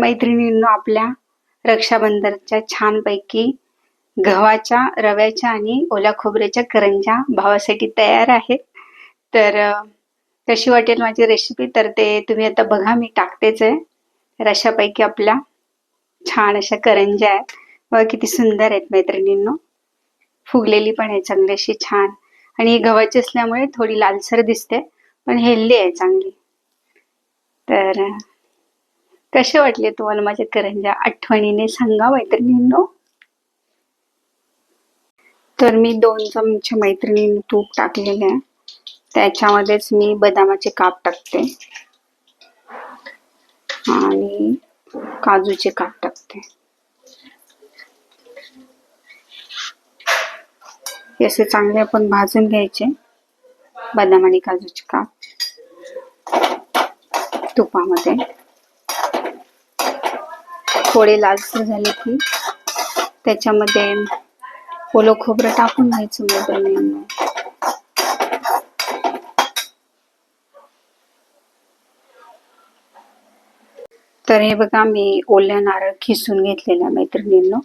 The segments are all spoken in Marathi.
मैत्रिणींनो आपल्या रक्षाबंधनच्या छानपैकी गव्हाच्या रव्याच्या आणि ओल्या खोबऱ्याच्या करंजा भावासाठी तयार आहेत. तर कशी वाटेल माझी रेसिपी तर ते तुम्ही आता बघा मी टाकतेच आहे. तर अशापैकी आपल्या छान अशा करंजा आहेत. बघा किती सुंदर आहेत मैत्रिणींनो. फुगलेली पण आहे चांगली अशी छान. आणि गव्हाची असल्यामुळे थोडी लालसर दिसते पण हेल्दी आहे चांगली. तर कसे वाटले तुम्हाला माझ्या करंजा आठवणीने सांगा मैत्रिणींनो? तर मी दोन चमचे मैत्रिणींनी तूप टाकलेले आहे. त्याच्यामध्येच मी बदामाचे काप टाकते. आणि काजूचे काप टाकते. असे चांगले आपण भाजून घ्यायचे. बदाम आणि काजूचे काप. तुपामध्ये. थोडे लालसर झाले की त्याच्यामध्ये ओलं खोबरं टाकून घ्यायचं मैत्रिणींना तर हे बघा मी ओल्या नारळ खिसून घेतलेला मैत्रिणींनो.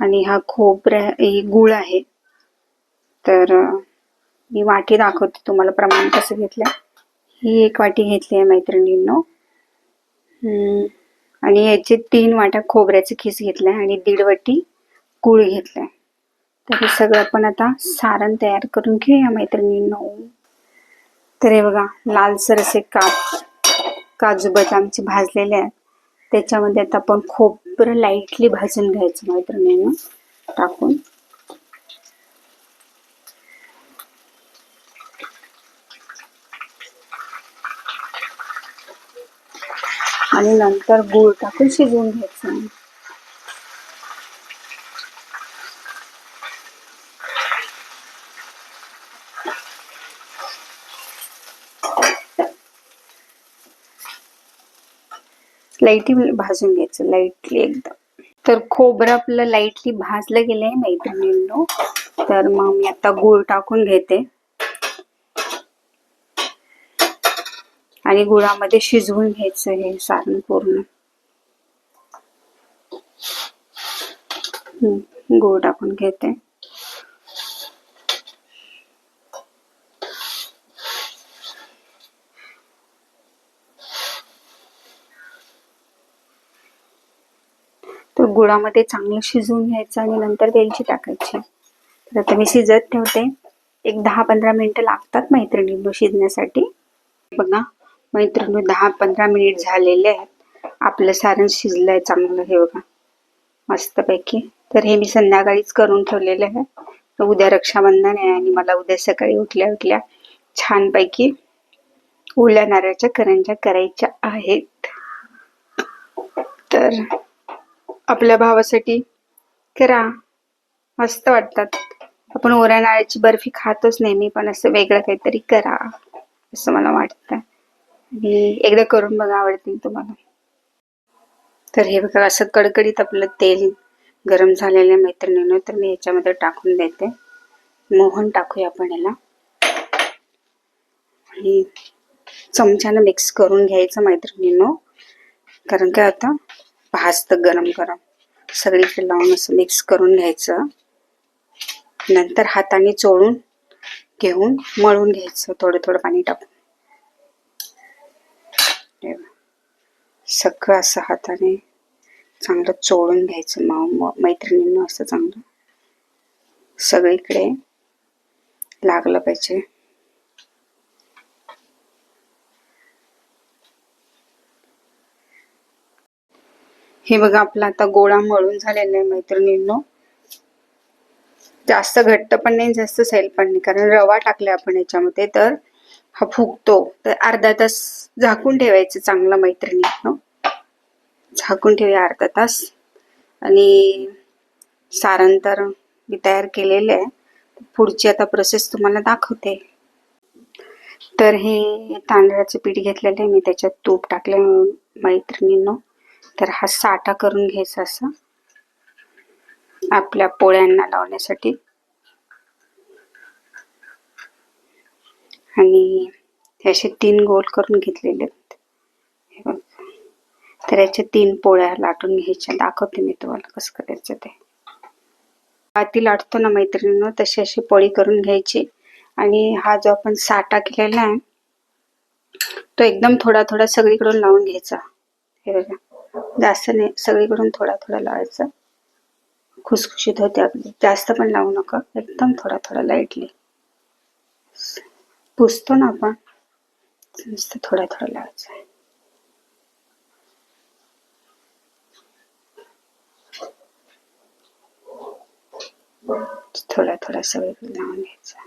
आणि हा खोबऱ्या गुळ आहे. तर मी वाटी दाखवते तुम्हाला प्रमाण कसं घेतलं ही एक वाटी घेतली आहे मैत्रिणींनो. हम्म, आणि याचे तीन वाट्या खोबऱ्याचे खीस घेतलाय आणि दीड वाटी गुळ घेतलाय. तर हे सगळं आपण आता सारण तयार करून घेऊया मैत्रिणींनो. तर हे बघा लालसर असे काप काजू बदामचे भाजलेले आहेत त्याच्यामध्ये आता आपण खोबरं लाईटली भाजून घ्यायचं मैत्रिणींनो. टाकून. आणि नंतर गूळ टाकून शिजवून घ्यायचं. लाईटली भाजून घ्यायचं लाईटली एकदम. तर खोबरं आपलं लाईटली भाजलं गेलंय मैत्रिणींनो. तर मग मी आता गूळ टाकून घेते. आणि गुळामध्ये शिजवून घ्यायचं हे सारण पूर्ण. गूळ टाकून घेते. तर गुळामध्ये चांगलं शिजवून घ्यायचं आणि नंतर वेलची टाकायची. तर आता मी शिजत ठेवते. एक दहा पंधरा मिनिटं लागतात मैत्रिणी शिजण्यासाठी. बघा. मैत्रिणी दहा पंधरा मिनिट झालेले आहेत. आपलं सारण शिजलंय चांगलं हे बघा. मस्तपैकी. तर हे मी संध्याकाळीच करून ठेवलेलं आहे. तर उद्या रक्षाबंधन आहे आणि मला उद्या सकाळी उठल्या उठल्या छानपैकी ओल्या नारळाच्या करंजा करायच्या आहेत. तर आपल्या भावासाठी करा. मस्त वाटतात. आपण ओऱ्या नारळाची बर्फी खातोच नेहमी पण असं वेगळं काहीतरी करा असं मला वाटतं. आणि एकदा करून बघा आवडतील तुम्हाला. तर हे बघा असं कडकडीत आपलं तेल गरम झालेल्या मैत्रिणीनं तर मी याच्यामध्ये टाकून देते. मोहन टाकूया आपण याला. आणि चमच्यानं मिक्स करून घ्यायचं मैत्रिणीनं. कारण काय आता? भाजतं गरम गरम. सगळीकडे लावून असं मिक्स करून घ्यायचं. नंतर हाताने चोळून घेऊन मळून घ्यायचं. थोडं थोडं पाणी टाकून हे बघ. सगळं असं हाताने चांगलं चोळून घ्यायचं. मग मग मैत्रिणींना असं चांगलं सगळीकडे लागलं पाहिजे. हे बघा आपला आता गोळा मळून झालेला आहे मैत्रिणींनो. जास्त घट्ट पण नाही जास्त सैल पण नाही कारण रवा टाकला आपण याच्यामध्ये तर हा फुगतो. तर अर्धा तास झाकून ठेवायचं चांगलं मैत्रिणी झाकून ठेवूया अर्धा तास. आणि सारण तर मी तयार केलेलं आहे. पुढची आता प्रोसेस तुम्हाला दाखवते. तर हे तांदळाचं पीठ घेतलेलं आहे. मी त्याच्यात तूप टाकले मैत्रिणींनो. तर हा साठा करून घ्यायचा असा. आपल्या पोळ्यांना लावण्यासाठी. आणि हे असे तीन गोल करून घेतलेले आहेत. हे बघ. तर याच्या तीन पोळ्या लाटून घ्यायच्या दाखवते मी तुम्हाला कसं करायचं ते. ती लाटतो ना मैत्रिणीनं तशी अशी पोळी करून घ्यायची. आणि हा जो आपण साठा केलेला आहे तो एकदम थोडा थोडा सगळीकडून लावून घ्यायचा. हे बघा. जास्त नाही सगळीकडून थोडा थोडा लावायचा. खुसखुशीत होते आपली. जास्त पण लावू नका. एकदम थोडा थोडा लाईटली पुसतो ना आपण. नुसतं थोडा थोडा लावायचा थोडा थोडा सगळीकडे लावून घ्यायचा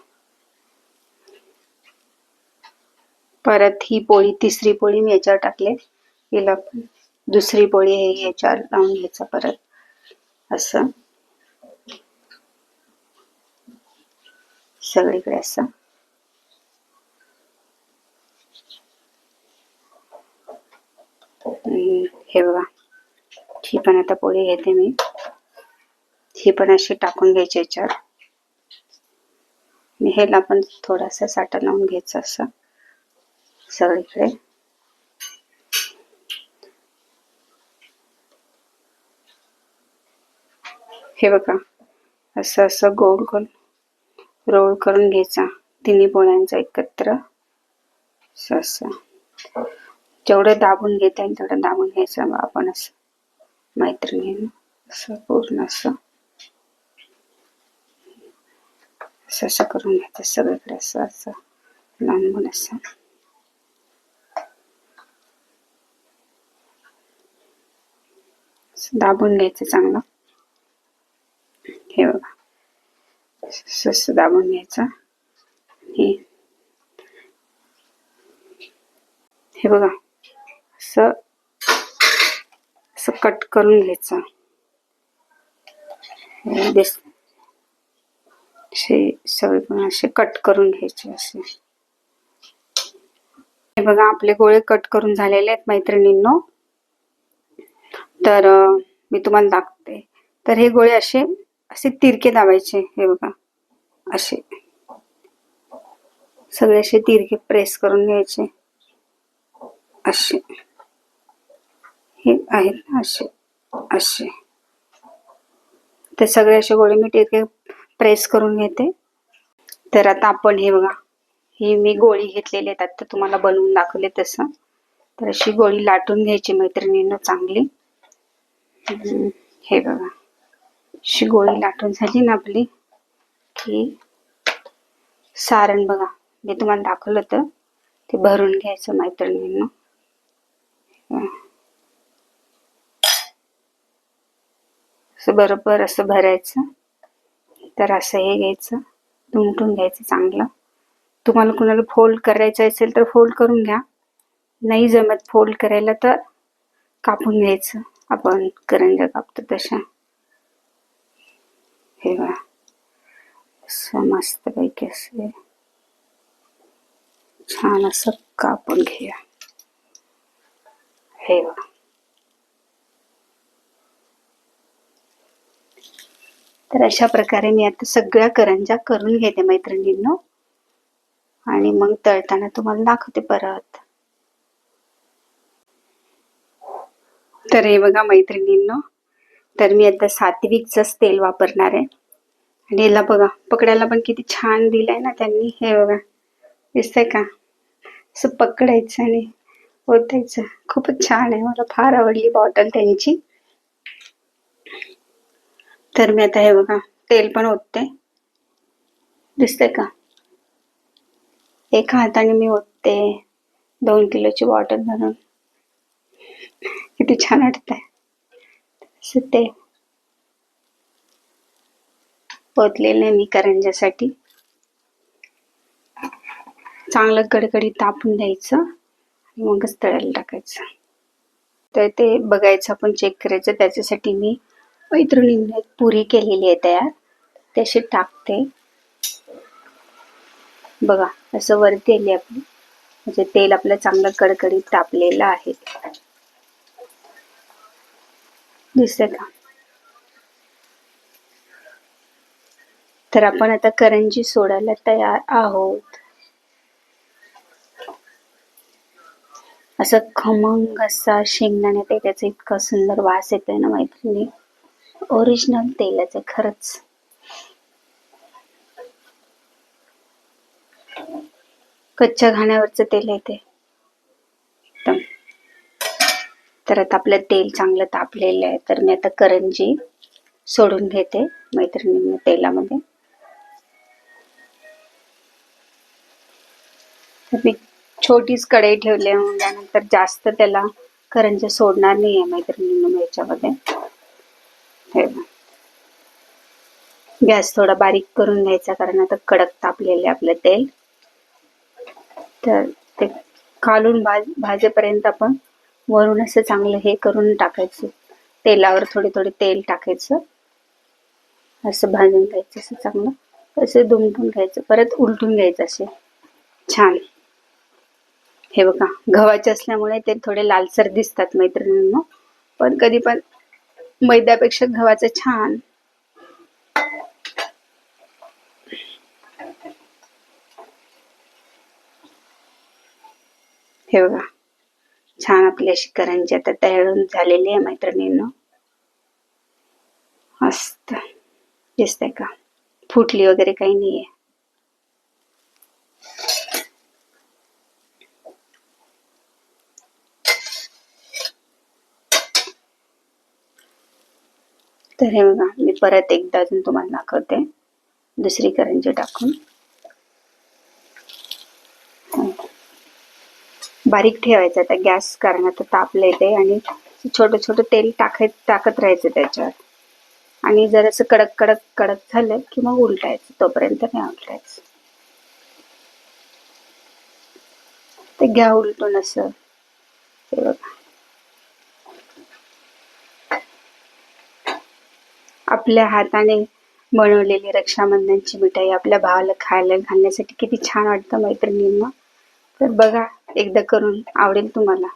परत ही पोळी तिसरी पोळी मी याच्यावर टाकले. हिला पण दुसरी पोळी हे याच्यावर लावून घ्यायचा परत. असं. सगळीकडे असं. हे बघा ही पण आता पोळी घेते मी. ही पण अशी टाकून घ्यायची याच्यावर आणि ह्याला पण थोडासा साठा लावून घ्यायचा असं सगळीकडे. हे बघा असं असं गोल गोल रोल करून घ्यायचा तिन्ही पोळ्यांचा एकत्र. असं असं. जेवढं दाबून घेता येईल तेवढं दाबून घ्यायचं आपण असं. मैत्रिणीनं असं पूर्ण असं. असं असं करून घ्यायचं सगळीकडे असं असं. लांबून असं. असं दाबून घ्यायचं चांगलं. हे बघा. असं दाबून घ्यायचं. हे बघा. असं असं कट करून घ्यायचं. दिस असे सगळे पण असे कट करून घ्यायचे असे. हे बघा आपले गोळे कट करून झालेले आहेत मैत्रिणींनो. तर मी तुम्हाला दाखवते. तर हे गोळे असे असे तिरके दाबायचे हे बघा. असे. सगळे असे तिरके प्रेस करून घ्यायचे. असे. हे आहेत ना असे असे. तर सगळे असे गोळे मी तिरके प्रेस करून घेते. तर आता आपण हे बघा ही मी गोळी घेतलेली आहेत. आता तुम्हाला बनवून दाखवले तसं. तर अशी गोळी लाटून घ्यायची मैत्रिणीनं चांगली. हे बघा. अशी गोळी लाटून झाली ना आपली की सारण बघा. मी तुम्हाला दाखवलं होतं. ते भरून घ्यायचं मैत्रिणींना. असं बरोबर असं भरायचं. तर असं हे घ्यायचं. दुमटून घ्यायचं चांगलं. तुम्हाला कुणाला फोल्ड करायचं असेल तर फोल्ड करून घ्या. नाही जमत फोल्ड करायला तर कापून घ्यायचं. आपण करंजा कापतो तशा. हे बघा. असं मस्त पैकी छान असं कापून घेऊया हे बघा. तर अशा प्रकारे मी आता सगळ्या करंजा करून घेते मैत्रिणींनो. आणि मग तळताना तुम्हाला दाखवते परत. तर हे बघा मैत्रिणींनो. तर मी आता सात्विकचंच तेल वापरणार आहे. आणि याला बघा पकडायला पण किती छान दिलंय ना त्यांनी. हे बघा दिसतंय का? असं पकडायचं आणि ओतायचं. खूपच छान आहे. मला फार आवडली बॉटल त्यांची. तर मी आता हे बघा तेल पण ओतते. दिसतंय का? एका हाताने मी ओतते. दोन किलोची बॉटल भरून. किती छान वाटतंय. ते. ओतलेलं आहे मी करंजासाठी चांगलं कडकडीत तापून द्यायचं आणि मगच तळायला टाकायचं. तर ते बघायचं आपण चेक करायचं. त्याच्यासाठी मी मैत्रिणीने पुरी केलेली आहे तयार. त्याशी टाकते. बघा असं वरती आली आपली. म्हणजे तेल आपलं चांगलं कडकडीत तापलेलं आहे. दिसते का तर आपण आता करंजी सोडायला तयार आहोत. असं खमंग असा शेंगदाणा त्याचा इतका सुंदर वास येतोय ना मैत्रिणी. ओरिजिनल आहे खरंच. कच्च्या घाण्यावरचं तेल आहे ते. एकदम. तर आता आपलं तेल चांगलं तापलेलं आहे. तर मी आता करंजी सोडून घेते मैत्रिणींना तेलामध्ये. मी छोटीच कढई ठेवली आहे म्हणल्यानंतर जास्त त्याला करंजी सोडणार नाही आहे मैत्रिणींना याच्यामध्ये हे बघ. गॅस थोडा बारीक करून घ्यायचा कारण आता कडक तापलेले आपलं तेल. तर ते खालून भाज भाजेपर्यंत आपण वरून असं चांगलं हे करून टाकायचं. तेलावर थोडे थोडे तेल टाकायचं. असं भाजून घ्यायचं असं चांगलं. असं दुमटून घ्यायचं. परत उलटून घ्यायचं असे. छान. हे बघा गव्हाचे असल्यामुळे ते थोडे लालसर दिसतात मैत्रिणींना. पण कधी पण मैद्यापेक्षा गव्हाचं छान हे बघा. छान आपली अशी करंजी आता तयार झालेली आहे मैत्रिणींनो. मस्त. दिसतंय का? फुटली वगैरे काही नाहीये. तर हे बघा मी परत एकदा अजून तुम्हाला दाखवते. दुसरी करंजी टाकून. बारीक ठेवायचं त्या गॅस कारण आता तापलं येते आणि छोटं छोटं तेल टाकाय टाकत राहायचं त्याच्यावर. आणि जर असं कडक कडक कडक झालं की मग उलटायचं तोपर्यंत नाही उलटायचं. ते घ्या उलटून असं. हे बघा. आपल्या हाताने बनवलेली रक्षाबंधनची मिठाई आपल्या भावाला खायला घालण्यासाठी किती छान वाटतं मैत्रिणींना. तर बघा एकदा करून आवडेल तुम्हाला.